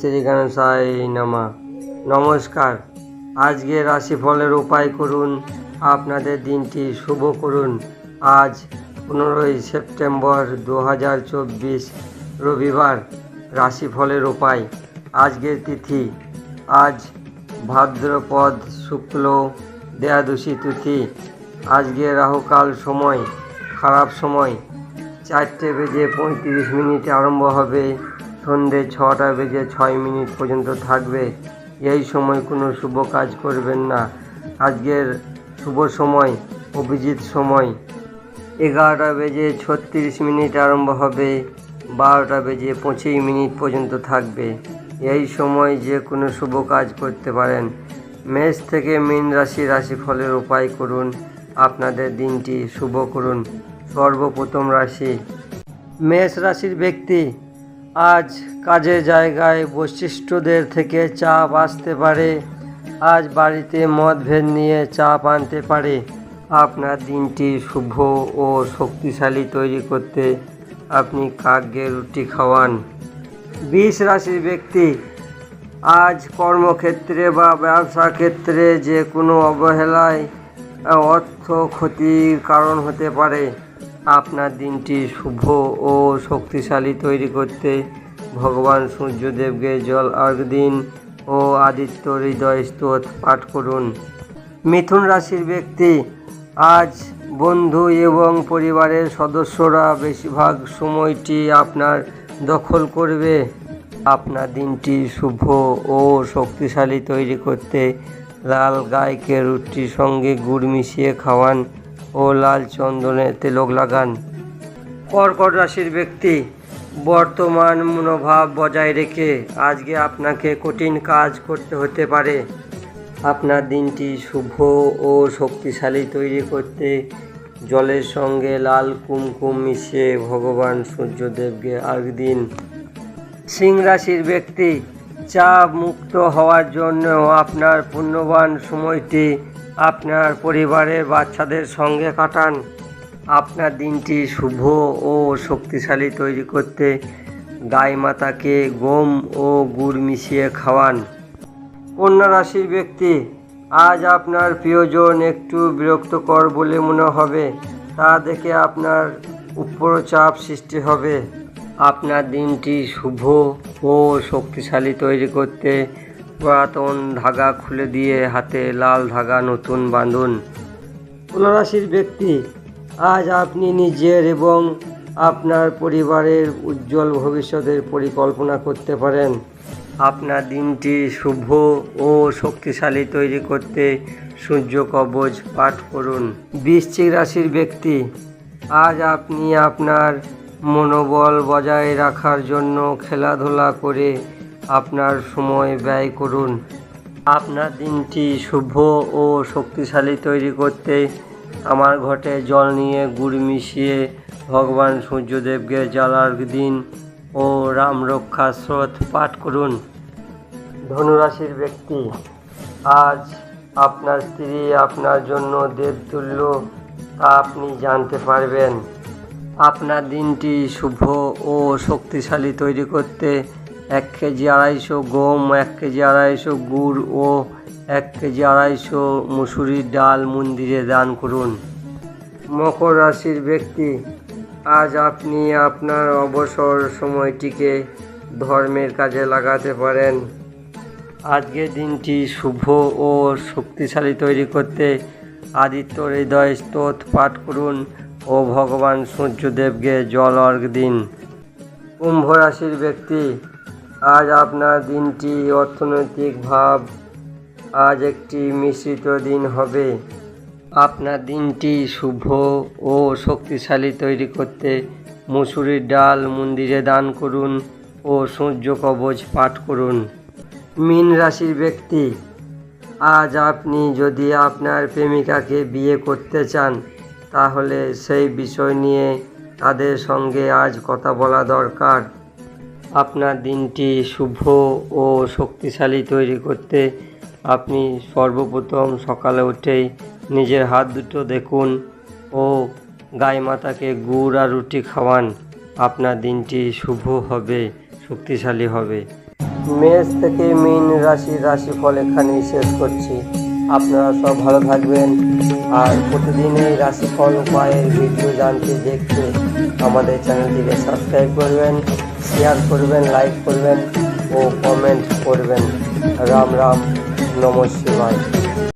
শ্রী গণেশায় নামা। নমস্কার। আজকে রাশিফলের উপায় করুন, আপনাদের দিনটি শুভ করুন। আজ পনেরোই সেপ্টেম্বর দু হাজার চব্বিশ, রবিবার রাশিফলের উপায়। আজকের তিথি, আজ ভাদ্রপদ শুক্ল, দেয়াদশী তিথি। আজকে রাহুকাল সময়, খারাপ সময়। চারটে বেজে পঁয়ত্রিশ মিনিটে আরম্ভ হবে। সন্ধে ছটা বেজে ছয় মিনিট পর্যন্ত থাকবে। এই সময় কোনো শুভ কাজ করবেন না। আজকের শুভ সময়, অভিজিৎ সময়। এগারোটা বেজে ছত্রিশ মিনিট আরম্ভ হবে। বারোটা বেজে পঁচিশ মিনিট পর্যন্ত থাকবে। এই সময় যে কোনো শুভ কাজ করতে পারেন। মেষ থেকে মীন রাশি রাশিফলের উপায় করুন। আপনাদের দিনটি শুভ করুন। সর্বপ্রথম রাশি। মেষ রাশির ব্যক্তি আজ কাজের জায়গায় বৈশিষ্ট্যদের থেকে চাপ আসতে পারে। আজ বাড়িতে মতভেদ নিয়ে চাপ আনতে পারে। আপনার দিনটি শুভ ও শক্তিশালী তৈরি করতে আপনি কাককে রুটি খাওয়ান। বিষ রাশির ব্যক্তি, আজ কর্মক্ষেত্রে বা ব্যবসা ক্ষেত্রে যে কোনো অবহেলায় অর্থ ক্ষতির কারণ হতে পারে। আপনার দিনটি শুভ ও শক্তিশালী তৈরি করতে ভগবান সূর্যদেবকে জল অর্ঘ দিন ও আদিত্য হৃদয় স্তোত পাঠ করুন। মিথুন রাশির ব্যক্তি, আজ বন্ধু এবং পরিবারের সদস্যরা বেশিরভাগ সময়টি আপনার দখল করবে। আপনার দিনটি শুভ ও শক্তিশালী তৈরি করতে লাল গাইকে রুটির সঙ্গে গুড় মিশিয়ে খাওয়ান। ও লাল চন্দনে তেলক লাগান। কর্কট রাশির ব্যক্তি, বর্তমান মনোভাব বজায় রেখে আজকে আপনাকে কঠিন কাজ করতে হতে পারে। আপনার দিনটি শুভ ও শক্তিশালী তৈরি করতে জলের সঙ্গে লাল কুমকুম মিশিয়ে ভগবান সূর্যদেবকে আর্ঘ দিন। সিং রাশির ব্যক্তি, চাপ মুক্ত হওয়ার জন্য আপনার পুণ্যবান সময়টি আপনার পরিবারের বাচ্চাদের সঙ্গে কাটান। আপনার দিনটি শুভ ও শক্তিশালী তৈরি করতে গাই মাতাকে গম ও গুড় মিশিয়ে খাওয়ান। কন্যা রাশির ব্যক্তি, আজ আপনার প্রিয়জন একটু বিরক্তকর বলে মনে হবে। তা দেখে আপনার উপর চাপ সৃষ্টি হবে। আপনার দিনটি শুভ ও শক্তিশালী তৈরি করতে পুরাতন ধাগা খুলে দিয়ে হাতে লাল ধাগা নতুন বাঁধুন। তুলা রাশির ব্যক্তি, আজ আপনি নিজের এবং আপনার পরিবারের উজ্জ্বল ভবিষ্যতের পরিকল্পনা করতে পারেন। আপনার দিনটি শুভ ও শক্তিশালী তৈরি করতে সূর্য কবচ পাঠ করুন। বৃশ্চিক রাশির ব্যক্তি, আজ আপনি আপনার মনোবল বজায় রাখার জন্য খেলাধুলা করে আপনার সময় ব্যয় করুন। আপনার দিনটি শুভ ও শক্তিশালী তৈরি করতে আমার ঘটে জল নিয়ে গুড় মিশিয়ে ভগবান সূর্যদেবকে জ্বালার দিন ও রাম রক্ষা স্রোত পাঠ করুন। ধনুরাশির ব্যক্তি, আজ আপনার স্ত্রী আপনার জন্য দেবতুল্য তা আপনি জানতে পারবেন। আপনার দিনটি শুভ ও শক্তিশালী তৈরি করতে এক কেজি আড়াইশো গম, এক কেজি আড়াইশো গুড় ও এক কেজি আড়াইশো মুসুরির ডাল মন্দিরে দান করুন। মকর রাশির ব্যক্তি, আজ আপনি আপনার অবসর সময়টিকে ধর্মের কাজে লাগাতে পারেন। আজকের দিনটি শুভ ও শক্তিশালী তৈরি করতে আদিত্য হৃদয় স্তোত পাঠ করুন ও ভগবান সূর্যদেবকে জল অর্ঘ দিন। কুম্ভ রাশির ব্যক্তি আজ আপনার দিনটি অর্থনৈতিক ভাব। আজ একটি মিশ্রিত দিন হবে। আপনার দিনটি শুভ ও শক্তিশালী তৈরি করতে মুসুরির ডাল মন্দিরে দান করুন ও সূর্য কবচ পাঠ করুন। মীন রাশির ব্যক্তি, আজ আপনি যদি আপনার প্রেমিকাকে বিয়ে করতে চান, তাহলে সেই বিষয় নিয়ে তাদের সঙ্গে আজ কথা বলা দরকার। আপনার দিনটি শুভ ও শক্তিশালী তৈরি করতে আপনি সর্বপ্রথম সকালে উঠেই নিজের হাত দুটো দেখুন ও গাই মাতাকে গুড় আর রুটি খাওয়ান। আপনার দিনটি শুভ হবে, শক্তিশালী হবে। মেষ থেকে মিন রাশির রাশিফল এখানেই শেষ করছি। আপনারা সব ভালো থাকবেন। আর প্রতিদিন এই রাশিফল উপায়ের ভিডিও জানতে দেখতে আমাদের চ্যানেলটিকে সাবস্ক্রাইব করবেন শেয়ার করবেন লাইক করবেন ও কমেন্ট করবেন। রাম রাম নমস্কার।